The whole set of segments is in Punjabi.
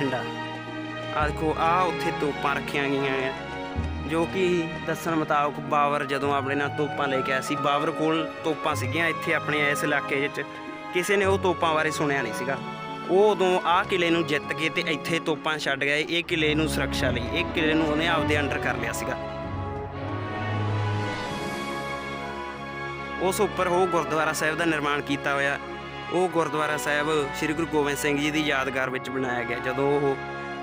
ਬਠਿੰਡਾ। ਆਹ ਦੇਖੋ ਆ ਉੱਥੇ ਤੋਪਾਂ ਰੱਖੀਆਂ ਗਈਆਂ ਆ। ਜੋ ਕਿ ਦੱਸਣ ਮੁਤਾਬਕ ਬਾਬਰ ਜਦੋਂ ਆਪਣੇ ਨਾਲ ਤੋਪਾਂ ਲੈ ਕੇ ਆਇਆ ਸੀ ਬਾਬਰ ਕੋਲ ਤੋਪਾਂ ਸੀਗੀਆਂ, ਇੱਥੇ ਆਪਣੇ ਇਸ ਇਲਾਕੇ ਵਿੱਚ ਕਿਸੇ ਨੇ ਉਹ ਤੋਪਾਂ ਬਾਰੇ ਸੁਣਿਆ ਨਹੀਂ ਸੀਗਾ। ਉਹ ਉਦੋਂ ਆਹ ਕਿਲੇ ਨੂੰ ਜਿੱਤ ਕੇ ਤੇ ਇੱਥੇ ਤੋਪਾਂ ਛੱਡ ਗਏ। ਇਹ ਕਿਲੇ ਨੂੰ ਸੁਰੱਖਿਆ ਲਈ, ਇਹ ਕਿਲੇ ਨੂੰ ਉਹਨੇ ਆਪਦੇ ਅੰਡਰ ਕਰ ਲਿਆ ਸੀਗਾ। ਉਸ ਉੱਪਰ ਉਹ ਗੁਰਦੁਆਰਾ ਸਾਹਿਬ ਦਾ ਨਿਰਮਾਣ ਕੀਤਾ ਹੋਇਆ। ਉਹ ਗੁਰਦੁਆਰਾ ਸਾਹਿਬ ਸ੍ਰੀ ਗੁਰੂ ਗੋਬਿੰਦ ਸਿੰਘ ਜੀ ਦੀ ਯਾਦਗਾਰ ਵਿੱਚ ਬਣਾਇਆ ਗਿਆ। ਜਦੋਂ ਉਹ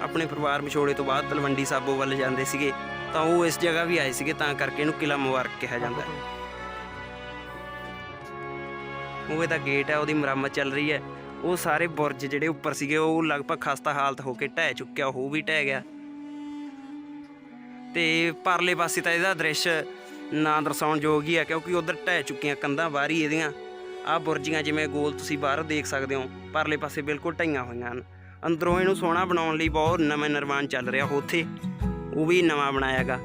ਆਪਣੇ ਪਰਿਵਾਰ ਵਿਛੋੜੇ ਤੋਂ ਬਾਅਦ ਤਲਵੰਡੀ ਸਾਬੋ ਵੱਲ ਜਾਂਦੇ ਸੀਗੇ, ਤਾਂ ਉਹ ਇਸ ਜਗ੍ਹਾ ਵੀ ਆਏ ਸੀਗੇ, ਤਾਂ ਕਰਕੇ ਇਹਨੂੰ ਕਿਲਾ ਮੁਬਾਰਕ ਕਿਹਾ ਜਾਂਦਾ ਹੈ। ਉਹ ਇਹਦਾ ਗੇਟ ਹੈ, ਉਹਦੀ ਮੁਰੰਮਤ ਚੱਲ ਰਹੀ ਹੈ। ਉਹ ਸਾਰੇ ਬੁਰਜ ਜਿਹੜੇ ਉੱਪਰ ਸੀਗੇ, ਉਹ ਲਗਭਗ ਖਸਤਾ ਹਾਲਤ ਹੋ ਕੇ ਢਹਿ ਚੁੱਕਿਆ, ਉਹ ਵੀ ਢਹਿ ਗਿਆ। ਤੇ ਪਰਲੇ ਪਾਸੇ ਤਾਂ ਇਹਦਾ ਦ੍ਰਿਸ਼ ਨਾ ਦਰਸਾਉਣ ਯੋਗ ਹੀ ਹੈ ਕਿਉਂਕਿ ਉਧਰ ਢਹਿ ਚੁੱਕੀਆਂ ਕੰਧਾਂ ਬਾਹਰੀ ਇਹਦੀਆਂ। ਆਹ ਬੁਰਜੀਆਂ ਜਿਵੇਂ ਗੋਲ ਤੁਸੀਂ ਬਾਹਰ ਦੇਖ ਸਕਦੇ ਹੋ, ਪਰਲੇ ਪਾਸੇ ਬਿਲਕੁਲ ਢਹੀਆਂ ਹੋਈਆਂ ਹਨ। ਅੰਦਰੋਂ ਇਹਨੂੰ ਸੋਹਣਾ ਬਣਾਉਣ ਲਈ ਬਹੁਤ ਨਵੇਂ ਨਿਰਮਾਣ ਚੱਲ ਰਿਹਾ ਉੱਥੇ। ਉਹ ਵੀ ਨਵਾਂ ਬਣਾਇਆਗਾ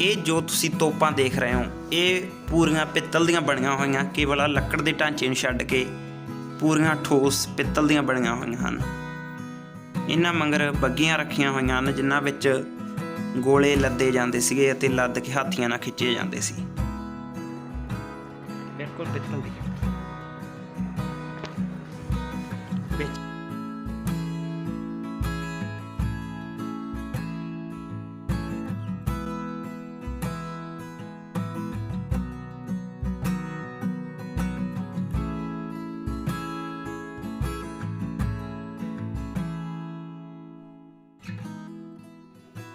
ਇਹ ਜੋ ਤੁਸੀਂ ਤੋਪਾਂ ਦੇਖ ਰਹੇ ਹੋ, ਇਹ ਪੂਰੀਆਂ ਪਿੱਤਲ ਦੀਆਂ ਬਣੀਆਂ ਹੋਈਆਂ, ਕੇਵਲ ਆ ਲੱਕੜ ਦੇ ਢਾਂਚੇ ਨੂੰ ਛੱਡ ਕੇ ਪੂਰੀਆਂ ਠੋਸ ਪਿੱਤਲ ਦੀਆਂ ਬਣੀਆਂ ਹੋਈਆਂ ਹਨ। ਇਹਨਾਂ ਮੰਗਰ ਬੱਗੀਆਂ ਰੱਖੀਆਂ ਹੋਈਆਂ ਹਨ, ਜਿਨ੍ਹਾਂ ਵਿੱਚ ਗੋਲੇ ਲੱਦੇ ਜਾਂਦੇ ਸੀਗੇ ਅਤੇ ਲੱਦ ਕੇ ਹਾਥੀਆਂ ਨਾਲ ਖਿੱਚੇ ਜਾਂਦੇ ਸੀ। ਬਿਲਕੁਲ ਪਿੱਤਲ ਦੀ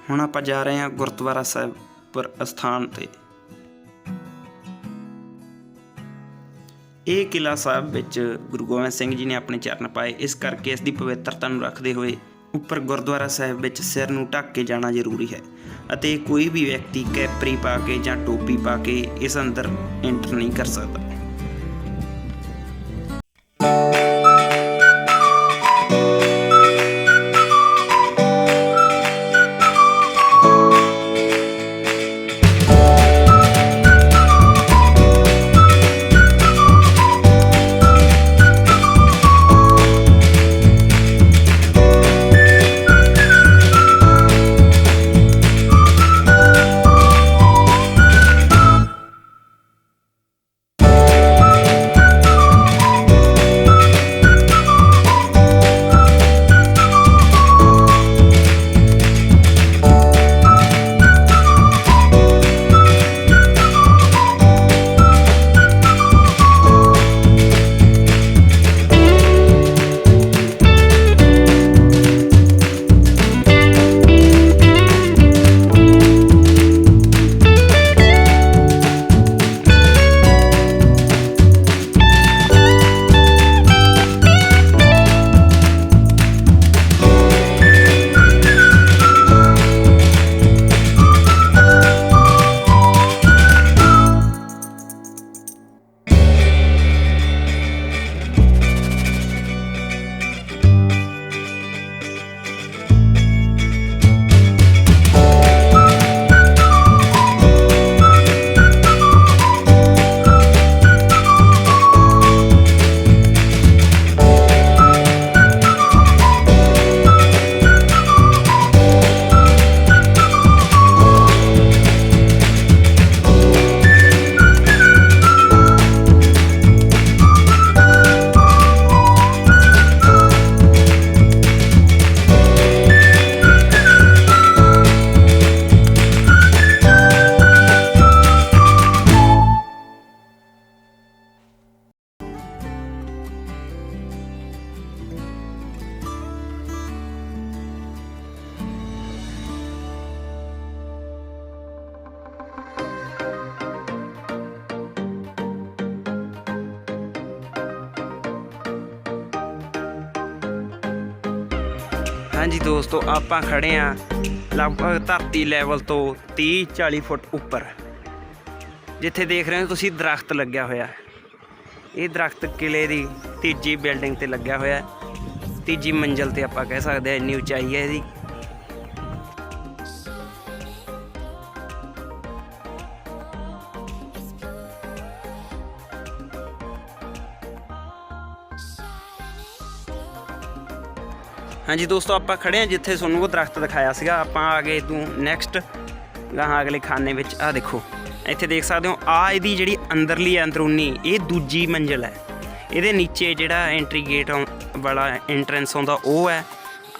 ਹੁਣ ਆਪਾਂ ਜਾ ਰਹੇ ਹਾਂ ਗੁਰਦੁਆਰਾ ਸਾਹਿਬ ਪਰ ਅਸਥਾਨ ਤੇ। ਇਹ ਕਿਲਾ ਸਾਹਿਬ ਵਿੱਚ ਗੁਰੂ ਗੋਬਿੰਦ ਸਿੰਘ ਜੀ ਨੇ ਆਪਣੇ ਚਰਨ ਪਾਏ। ਇਸ ਕਰਕੇ ਇਸ ਦੀ ਪਵਿੱਤਰਤਾ ਨੂੰ ਰੱਖਦੇ ਹੋਏ ਉੱਪਰ ਗੁਰਦੁਆਰਾ ਸਾਹਿਬ ਵਿੱਚ ਸਿਰ ਨੂੰ ਢੱਕ ਕੇ ਜਾਣਾ ਜ਼ਰੂਰੀ ਹੈ ਅਤੇ ਕੋਈ ਵੀ ਵਿਅਕਤੀ ਕੈਪਰੀ ਪਾ ਕੇ ਜਾਂ ਟੋਪੀ ਪਾ ਕੇ ਇਸ ਅੰਦਰ ਐਂਟਰ ਨਹੀਂ ਕਰ ਸਕਦਾ। ਹਾਂਜੀ ਦੋਸਤੋ, ਆਪਾਂ ਖੜੇ ਆ ਲਗਭਗ ਧਰਤੀ ਲੈਵਲ ਤੋਂ 30 40 ਫੁੱਟ ਉੱਪਰ। ਜਿੱਥੇ ਦੇਖ ਰਹੇ ਹੋ ਤੁਸੀਂ ਦਰਖਤ ਲੱਗਿਆ ਹੋਇਆ। ਇਹ ਦਰਖਤ ਕਿਲੇ ਦੀ ਤੀਜੀ ਬਿਲਡਿੰਗ ਤੇ ਲੱਗਿਆ ਹੋਇਆ। ਤੀਜੀ ਮੰਜ਼ਲ ਤੇ ਆਪਾਂ ਕਹਿ ਸਕਦੇ ਹਾਂ ਇੰਨੀ ਉਚਾਈ ਹੈ ਇਹਦੀ। ਹਾਂਜੀ ਦੋਸਤੋ, ਆਪਾਂ ਖੜੇ ਆ ਜਿੱਥੇ ਤੁਹਾਨੂੰ ਉਹ ਦਰਖਤ ਦਿਖਾਇਆ ਸੀਗਾ। ਆਪਾਂ ਆ ਗਏ ਤੂੰ ਨੈਕਸਟ ਗਾਹਾਂ ਅਗਲੇ ਖਾਨੇ ਵਿੱਚ। ਆ ਦੇਖੋ, ਇੱਥੇ ਦੇਖ ਸਕਦੇ ਹੋ ਆ ਇਹਦੀ ਜਿਹੜੀ ਅੰਦਰਲੀ ਅੰਦਰੂਨੀ, ਇਹ ਦੂਜੀ ਮੰਜ਼ਿਲ ਹੈ। ਇਹਦੇ ਨੀਚੇ ਜਿਹੜਾ ਐਂਟਰੀ ਗੇਟ ਵਾਲਾ ਐਂਟਰੈਂਸ ਆਉਂਦਾ, ਉਹ ਹੈ।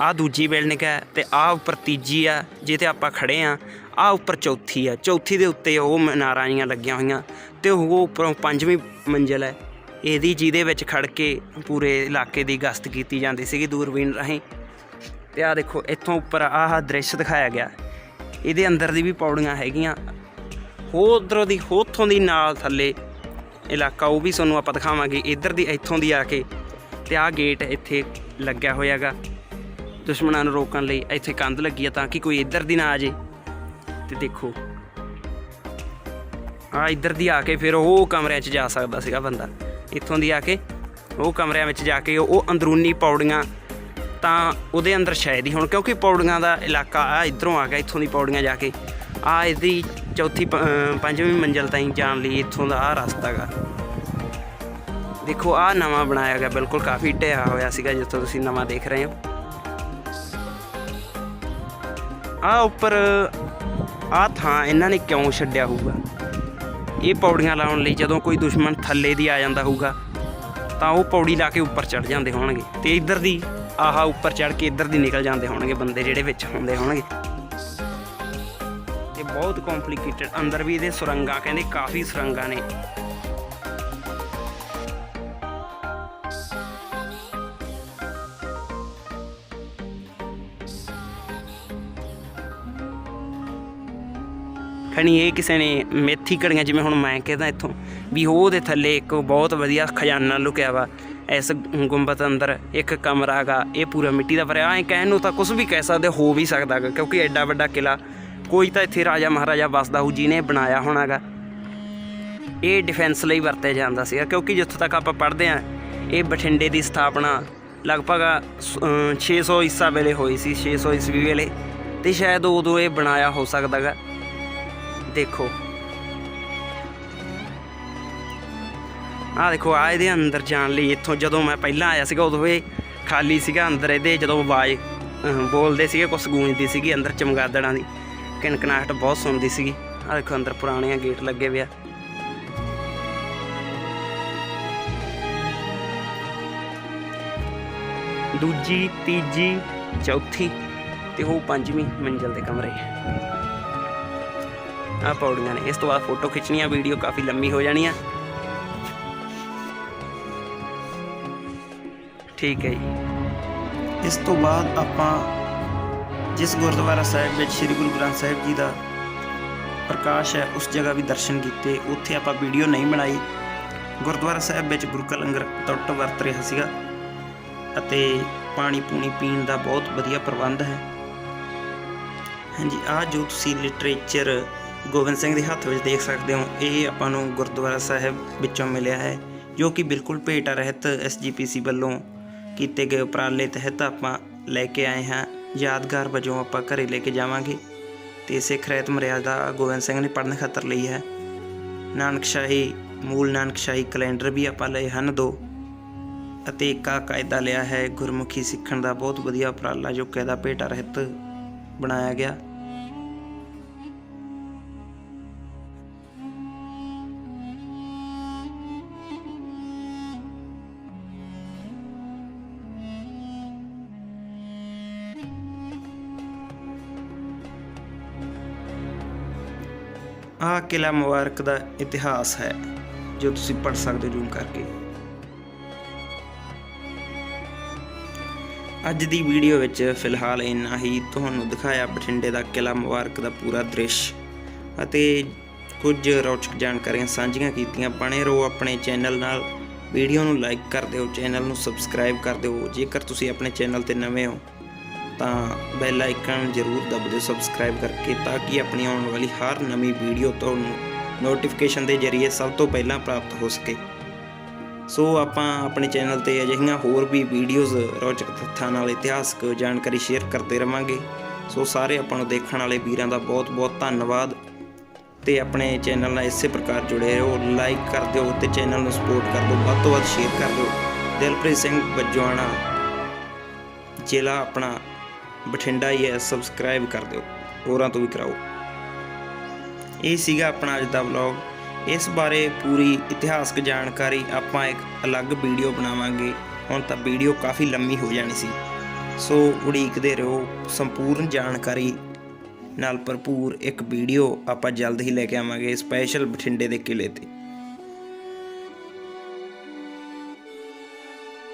ਆ ਦੂਜੀ ਬਿਲਡਿੰਗ ਹੈ ਤੇ ਆ ਉੱਪਰ ਤੀਜੀ ਆ, ਜਿੱਥੇ ਆਪਾਂ ਖੜੇ ਆ ਆ ਉੱਪਰ ਚੌਥੀ ਆ। ਚੌਥੀ ਦੇ ਉੱਤੇ ਉਹ ਮਨਾਰਾਂ ਜੀਆਂ ਲੱਗੀਆਂ ਹੋਈਆਂ ਤੇ ਉਹ ਉੱਪਰੋਂ ਪੰਜਵੀਂ ਮੰਜ਼ਿਲ ਹੈ। ਇਹਦੀ ਜਿਹਦੇ ਵਿੱਚ ਖੜ ਕੇ ਪੂਰੇ ਇਲਾਕੇ ਦੀ ਗਸ਼ਤ ਕੀਤੀ ਜਾਂਦੀ ਸੀਗੀ ਦੂਰਬੀਨ ਰਾਹੀਂ। ਤੇ ਆ ਦੇਖੋ, ਇੱਥੋਂ ਉੱਪਰ ਆਹ ਦ੍ਰਿਸ਼ ਦਿਖਾਇਆ ਗਿਆ। ਇਹਦੇ ਅੰਦਰ ਦੀ ਵੀ ਪੌੜੀਆਂ ਹੈਗੀਆਂ। ਹੋਰ ਉਧਰੋਂ ਦੀ ਉੱਥੋਂ ਦੀ ਨਾਲ ਥੱਲੇ ਇਲਾਕਾ, ਉਹ ਵੀ ਤੁਹਾਨੂੰ ਆਪਾਂ ਦਿਖਾਵਾਂਗੇ। ਇੱਧਰ ਦੀ, ਇੱਥੋਂ ਦੀ ਆ ਕੇ। ਤੇ ਆਹ ਗੇਟ ਇੱਥੇ ਲੱਗਿਆ ਹੋਇਆਗਾ ਦੁਸ਼ਮਣਾਂ ਨੂੰ ਰੋਕਣ ਲਈ ਇੱਥੇ ਕੰਧ ਲੱਗੀ ਆ ਤਾਂ ਕਿ ਕੋਈ ਇੱਧਰ ਦੀ ਨਾ ਆ ਜੇ। ਤੇ ਦੇਖੋ ਆ ਇੱਧਰ ਦੀ ਆ ਕੇ ਫਿਰ ਉਹ ਕਮਰਿਆਂ 'ਚ ਜਾ ਸਕਦਾ ਸੀਗਾ ਬੰਦਾ। ਇੱਥੋਂ ਦੀ ਆ ਕੇ ਉਹ ਕਮਰਿਆਂ ਵਿੱਚ ਜਾ ਕੇ ਉਹ ਅੰਦਰੂਨੀ ਪੌੜੀਆਂ ਤਾਂ ਉਹਦੇ ਅੰਦਰ ਸ਼ਾਇਦ ਹੀ ਹੁਣ, ਕਿਉਂਕਿ ਪੌੜੀਆਂ ਦਾ ਇਲਾਕਾ ਆ, ਇਧਰੋਂ ਆ ਗਿਆ, ਇੱਥੋਂ ਦੀ ਪੌੜੀਆਂ ਜਾ ਕੇ। ਆ ਇਹਦੀ ਚੌਥੀ ਪੰਜਵੀਂ ਮੰਜ਼ਲ ਤਾਈਂ ਜਾਣ ਲਈ ਇੱਥੋਂ ਦਾ ਆਹ ਰਸਤਾ ਗਾ। ਦੇਖੋ ਆਹ ਨਵਾਂ ਬਣਾਇਆ ਗਿਆ, ਬਿਲਕੁਲ ਕਾਫੀ ਢਿਆ ਹੋਇਆ ਸੀਗਾ ਜਿੱਥੋਂ ਤੁਸੀਂ ਨਵਾਂ ਦੇਖ ਰਹੇ ਹੋ। ਆਹ ਉੱਪਰ ਆਹ ਥਾਂ ਇਹਨਾਂ ਨੇ ਕਿਉਂ ਛੱਡਿਆ ਹੋਊਗਾ? ਇਹ ਪੌੜੀਆਂ ਲਾਉਣ ਲਈ ਜਦੋਂ ਕੋਈ ਦੁਸ਼ਮਣ ਥੱਲੇ ਦੀ ਆ ਜਾਂਦਾ ਹੋਊਗਾ, ਤਾਂ ਉਹ ਪੌੜੀ ਲਾ ਕੇ ਉੱਪਰ ਚੜ ਜਾਂਦੇ ਹੋਣਗੇ ਤੇ ਇੱਧਰ ਦੀ ਆਹਾ ਉੱਪਰ ਚੜ ਕੇ ਇੱਧਰ ਦੀ ਨਿਕਲ ਜਾਂਦੇ ਹੋਣਗੇ ਬੰਦੇ ਜਿਹੜੇ ਵਿੱਚ ਹੁੰਦੇ ਹੋਣਗੇ। ਇਹ ਬਹੁਤ ਕੰਪਲਿਕੇਟਡ ਅੰਦਰ ਵੀ ਇਹਦੇ ਸੁਰੰਗਾਂ ਕਹਿੰਦੇ ਕਾਫੀ ਸੁਰੰਗਾਂ ਨੇ। ਖਣੀ ਇਹ ਕਿਸੇ ਨੇ ਮੇਥੀ ਘੜੀਆਂ ਜਿਵੇਂ ਹੁਣ ਮੈਂ ਕਹਿੰਦਾ ਇੱਥੋਂ, ਵੀ ਉਹਦੇ ਥੱਲੇ ਇੱਕ ਬਹੁਤ ਵਧੀਆ ਖਜ਼ਾਨਾ ਲੁਕਿਆ ਵਾ। ਇਸ ਗੁੰਬਦ ਅੰਦਰ ਇੱਕ ਕਮਰਾ ਗਾ, ਇਹ ਪੂਰਾ ਮਿੱਟੀ ਦਾ ਭਰਿਆ। ਐ ਕਹਿਣ ਨੂੰ ਤਾਂ ਕੁਝ ਵੀ ਕਹਿ ਸਕਦੇ, ਹੋ ਵੀ ਸਕਦਾ ਗਾ, ਕਿਉਂਕਿ ਐਡਾ ਵੱਡਾ ਕਿਲਾ ਕੋਈ ਤਾਂ ਇੱਥੇ ਰਾਜਾ ਮਹਾਰਾਜਾ ਵਸਦਾ ਹੋਊ ਜਿਹਨੇ ਬਣਾਇਆ ਹੋਣਾਗਾ ਇਹ ਡਿਫੈਂਸ ਲਈ ਵਰਤਿਆ ਜਾਂਦਾ ਸੀਗਾ, ਕਿਉਂਕਿ ਜਿੱਥੋਂ ਤੱਕ ਆਪਾਂ ਪੜ੍ਹਦੇ ਆ, ਇਹ ਬਠਿੰਡੇ ਦੀ ਸਥਾਪਨਾ ਲਗਭਗ ਸ- ਅਹ 600 ਈਸਾ ਵੇਲੇ ਹੋਈ ਸੀ 600 ਈਸਵੀ ਵੇਲੇ। ਤੇ ਸ਼ਾਇਦ ਉਦੋਂ ਇਹ ਬਣਾਇਆ ਹੋ ਸਕਦਾਗਾ ਦੇਖੋ। ਆਹ ਦੇਖੋ ਆ ਇਹਦੇ ਅੰਦਰ ਜਾਣ ਲਈ ਇੱਥੋਂ ਜਦੋਂ ਮੈਂ ਪਹਿਲਾਂ ਆਇਆ ਸੀਗਾ, ਉਦੋਂ ਇਹ ਖਾਲੀ ਸੀਗਾ ਅੰਦਰ ਇਹਦੇ, ਜਦੋਂ ਆਵਾਜ਼ ਬੋਲਦੇ ਸੀਗੇ, ਕੁਛ ਗੂੰਜਦੀ ਸੀਗੀ ਅੰਦਰ ਚਮਗਾਦੜਾਂ ਦੀ। ਕਿਣਕਣਾਹਟ ਬਹੁਤ ਸੁਣਦੀ ਸੀਗੀ। ਆਹ ਦੇਖੋ, ਅੰਦਰ ਪੁਰਾਣੇ ਗੇਟ ਲੱਗੇ ਵਿਆ ਦੂਜੀ, ਤੀਜੀ, ਚੌਥੀ ਤੇ ਉਹ ਪੰਜਵੀਂ ਮੰਜ਼ਲ ਦੇ ਕਮਰੇ। ਆ ਪੌੜੀਆਂ ਨੇ। ਇਸ ਤੋਂ ਬਾਅਦ ਫੋਟੋ ਖਿੱਚਣੀਆਂ, ਵੀਡੀਓ ਕਾਫੀ ਲੰਮੀ ਹੋ ਜਾਣੀ ਆ। ਠੀਕ ਹੈ ਜੀ। ਇਸ ਤੋਂ ਬਾਅਦ ਆਪਾਂ ਜਿਸ ਗੁਰਦੁਆਰਾ ਸਾਹਿਬ ਵਿੱਚ ਸ੍ਰੀ ਗੁਰੂ ਗ੍ਰੰਥ ਸਾਹਿਬ ਜੀ ਦਾ ਪ੍ਰਕਾਸ਼ ਹੈ, ਉਸ ਜਗ੍ਹਾ ਵੀ ਦਰਸ਼ਨ ਕੀਤੇ। ਉੱਥੇ ਆਪਾਂ ਵੀਡੀਓ ਨਹੀਂ ਬਣਾਈ। ਗੁਰਦੁਆਰਾ ਸਾਹਿਬ ਵਿੱਚ ਗੁਰੂ ਕਾ ਲੰਗਰ ਟੁੱਟ ਵਰਤ ਰਿਹਾ ਸੀਗਾ ਅਤੇ ਪਾਣੀ ਪੂਣੀ ਪੀਣ ਦਾ ਬਹੁਤ ਵਧੀਆ ਪ੍ਰਬੰਧ ਹੈ। ਹਾਂਜੀ, ਆਹ ਜੋ ਤੁਸੀਂ ਲਿਟਰੇਚਰ ਗੋਬਿੰਦ ਸਿੰਘ ਦੇ ਹੱਥ ਵਿੱਚ ਦੇਖ ਸਕਦੇ ਹੋ, ਇਹ ਆਪਾਂ ਨੂੰ ਗੁਰਦੁਆਰਾ ਸਾਹਿਬ ਵਿੱਚੋਂ ਮਿਲਿਆ ਹੈ, ਜੋ ਕਿ ਬਿਲਕੁਲ ਭੇਟਾ ਰਹਿਤ ਐਸਜੀਪੀਸੀ ਵੱਲੋਂ ਕੀਤੇ ਗਏ ਉਪਰਾਲੇ ਤਹਿਤ ਆਪਾਂ ਲੈ ਕੇ ਆਏ ਹਾਂ। ਯਾਦਗਾਰ ਵਜੋਂ ਆਪਾਂ ਘਰੇ ਲੈ ਕੇ ਜਾਵਾਂਗੇ ਤੇ ਸਿੱਖ ਰਹਿਤ ਮਰਿਆਦਾ ਗੋਬਿੰਦ ਸਿੰਘ ਨੇ ਪੜ੍ਹਨ ਖਾਤਰ ਲਈ ਹੈ। ਨਾਨਕਸ਼ਾਹੀ, ਮੂਲ ਨਾਨਕਸ਼ਾਹੀ ਕੈਲੰਡਰ ਵੀ ਆਪਾਂ ਲਏ ਹਨ ਦੋ ਅਤੇ ਇੱਕ ਆਹ ਕਾਇਦਾ ਲਿਆ ਹੈ, ਗੁਰਮੁਖੀ ਸਿੱਖਣ ਦਾ ਬਹੁਤ ਵਧੀਆ ਉਪਰਾਲਾ ਜੋ ਕਾਇਦਾ ਭੇਟਾ ਰਹਿਤ ਬਣਾਇਆ ਗਿਆ। ਆਹ ਕਿਲਾ ਮੁਬਾਰਕ ਦਾ ਇਤਿਹਾਸ ਹੈ, ਜੋ ਤੁਸੀਂ ਪੜ੍ਹ ਸਕਦੇ ਹੋ ਜ਼ੂਮ ਕਰਕੇ। ਅੱਜ ਦੀ ਵੀਡੀਓ ਵਿੱਚ ਫਿਲਹਾਲ ਇੰਨਾ ਹੀ। ਤੁਹਾਨੂੰ ਦਿਖਾਇਆ ਬਠਿੰਡੇ ਦਾ ਕਿਲਾ ਮੁਬਾਰਕ ਦਾ ਪੂਰਾ ਦ੍ਰਿਸ਼ ਅਤੇ ਕੁਝ ਰੌਚਕ ਜਾਣਕਾਰੀਆਂ ਸਾਂਝੀਆਂ ਕੀਤੀਆਂ। ਬਣੇ ਰਹੋ ਆਪਣੇ ਚੈਨਲ ਨਾਲ। ਵੀਡੀਓ ਨੂੰ ਲਾਈਕ ਕਰ ਦਿਓ, ਚੈਨਲ ਨੂੰ ਸਬਸਕ੍ਰਾਈਬ ਕਰ ਦਿਓ। ਜੇਕਰ ਤੁਸੀਂ ਆਪਣੇ ਚੈਨਲ ਤੇ ਨਵੇਂ ਹੋ ਤਾਂ ਬੈਲ ਆਈਕਨ ਜ਼ਰੂਰ ਦਬ ਦਿਓ ਸਬਸਕ੍ਰਾਈਬ ਕਰਕੇ ਤਾਂ ਕਿ ਆਪਣੀ ਆਉਣ ਵਾਲੀ ਹਰ ਨਵੀਂ ਵੀਡੀਓ ਤੁਹਾਨੂੰ ਨੋਟੀਫਿਕੇਸ਼ਨ ਦੇ ਜ਼ਰੀਏ ਸਭ ਤੋਂ ਪਹਿਲਾਂ ਪ੍ਰਾਪਤ ਹੋ ਸਕੇ। ਸੋ ਆਪਾਂ ਆਪਣੇ ਚੈਨਲ ਤੇ ਅਜਿਹੀਆਂ ਹੋਰ ਵੀ ਵੀਡੀਓਜ਼ ਰੌਚਕ ਤੱਥਾਂ ਨਾਲ ਇਤਿਹਾਸਕ ਜਾਣਕਾਰੀ ਸ਼ੇਅਰ ਕਰਦੇ ਰਵਾਂਗੇ। ਸੋ ਸਾਰੇ ਆਪਾਂ ਨੂੰ ਦੇਖਣ ਵਾਲੇ ਵੀਰਾਂ ਦਾ ਬਹੁਤ-ਬਹੁਤ ਧੰਨਵਾਦ। ਤੇ ਆਪਣੇ ਚੈਨਲ ਨਾਲ ਇਸੇ ਪ੍ਰਕਾਰ ਜੁੜੇ ਰਹੋ ਲਾਈਕ ਕਰ ਦਿਓ ਤੇ ਚੈਨਲ ਨੂੰ ਸਪੋਰਟ ਕਰ ਦਿਓ, ਵੱਧ ਤੋਂ ਵੱਧ ਸ਼ੇਅਰ ਕਰ ਦਿਓ। ਦਿਲਪ੍ਰੀਤ ਸਿੰਘ ਬੱਜਵਾਣਾ ਜ਼ਿਲ੍ਹਾ ਆਪਣਾ ਬਠਿੰਡਾ ਹੀ ਹੈ ਸਬਸਕ੍ਰਾਈਬ ਕਰ ਦਿਓ, ਹੋਰਾਂ ਤੋਂ ਵੀ ਕਰਾਓ। ਇਹ ਸੀਗਾ ਆਪਣਾ ਅੱਜ ਦਾ ਵਲੌਗ ਇਸ ਬਾਰੇ ਪੂਰੀ ਇਤਿਹਾਸਕ ਜਾਣਕਾਰੀ ਆਪਾਂ ਇੱਕ ਅਲੱਗ ਵੀਡੀਓ ਬਣਾਵਾਂਗੇ। ਹੁਣ ਤਾਂ ਵੀਡੀਓ ਕਾਫੀ ਲੰਮੀ ਹੋ ਜਾਣੀ ਸੀ। ਸੋ ਉਡੀਕਦੇ ਰਹੋ, ਸੰਪੂਰਨ ਜਾਣਕਾਰੀ ਨਾਲ ਭਰਪੂਰ ਇੱਕ ਵੀਡੀਓ ਆਪਾਂ ਜਲਦ ਹੀ ਲੈ ਕੇ ਆਵਾਂਗੇ ਸਪੈਸ਼ਲ ਬਠਿੰਡੇ ਦੇ ਕਿਲੇ ਤੇ।